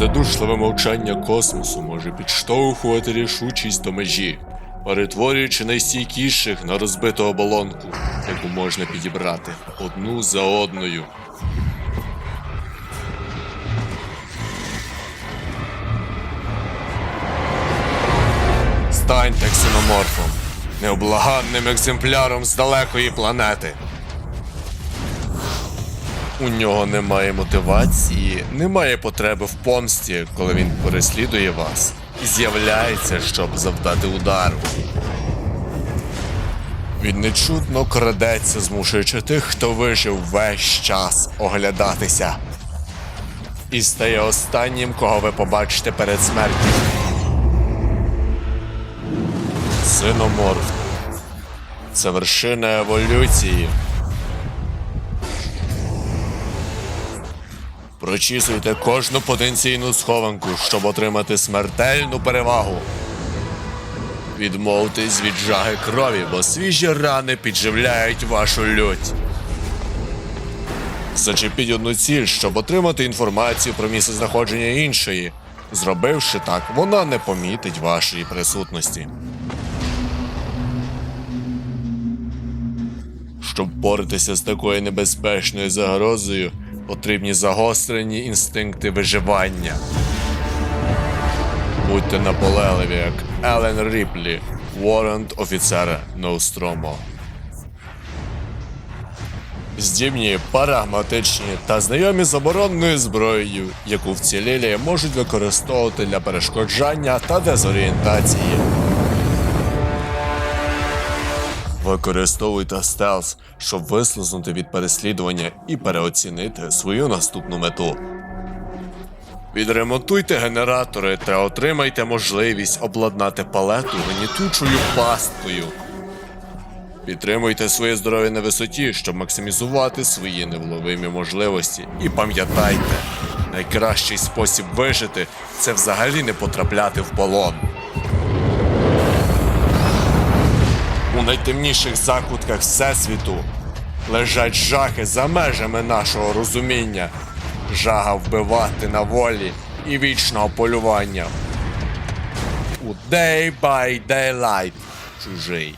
Задушливе мовчання космосу може підштовхувати рішучість до межі, перетворюючи найстійкіших на розбиту оболонку, яку можна підібрати одну за одною. Станьте ксеноморфом, необлаганним екземпляром з далекої планети. У нього немає мотивації, немає потреби в помсті, коли він переслідує вас, і з'являється, щоб завдати удару. Він нечутно крадеться, змушуючи тих, хто вижив весь час оглядатися. І стає останнім, кого ви побачите перед смертю. Синоморф. Це вершина еволюції. Прочісуйте кожну потенційну схованку, щоб отримати смертельну перевагу. Відмовтесь від жаги крові, бо свіжі рани підживляють вашу лють. Зачепіть одну ціль, щоб отримати інформацію про місце знаходження іншої. Зробивши так, вона не помітить вашої присутності. Щоб боротися з такою небезпечною загрозою, потрібні загострені інстинкти виживання. Будьте наполегливі, як Елен Ріплі, Ворент офіцера Ноустромо. Здібні, прагматичні та знайомі з оборонною зброєю, яку вцілілі можуть використовувати для перешкоджання та дезорієнтації. Використовуйте стелс, щоб вислизнути від переслідування і переоцінити свою наступну мету. Відремонтуйте генератори та отримайте можливість обладнати палету гнітучою пасткою. Підтримуйте своє здоров'я на висоті, щоб максимізувати свої невловимі можливості. І пам'ятайте, найкращий спосіб вижити це взагалі не потрапляти в полон. У найтемніших закутках Всесвіту лежать жахи за межами нашого розуміння, жага вбивати на волі і вічного полювання. У Day by Daylight чужий.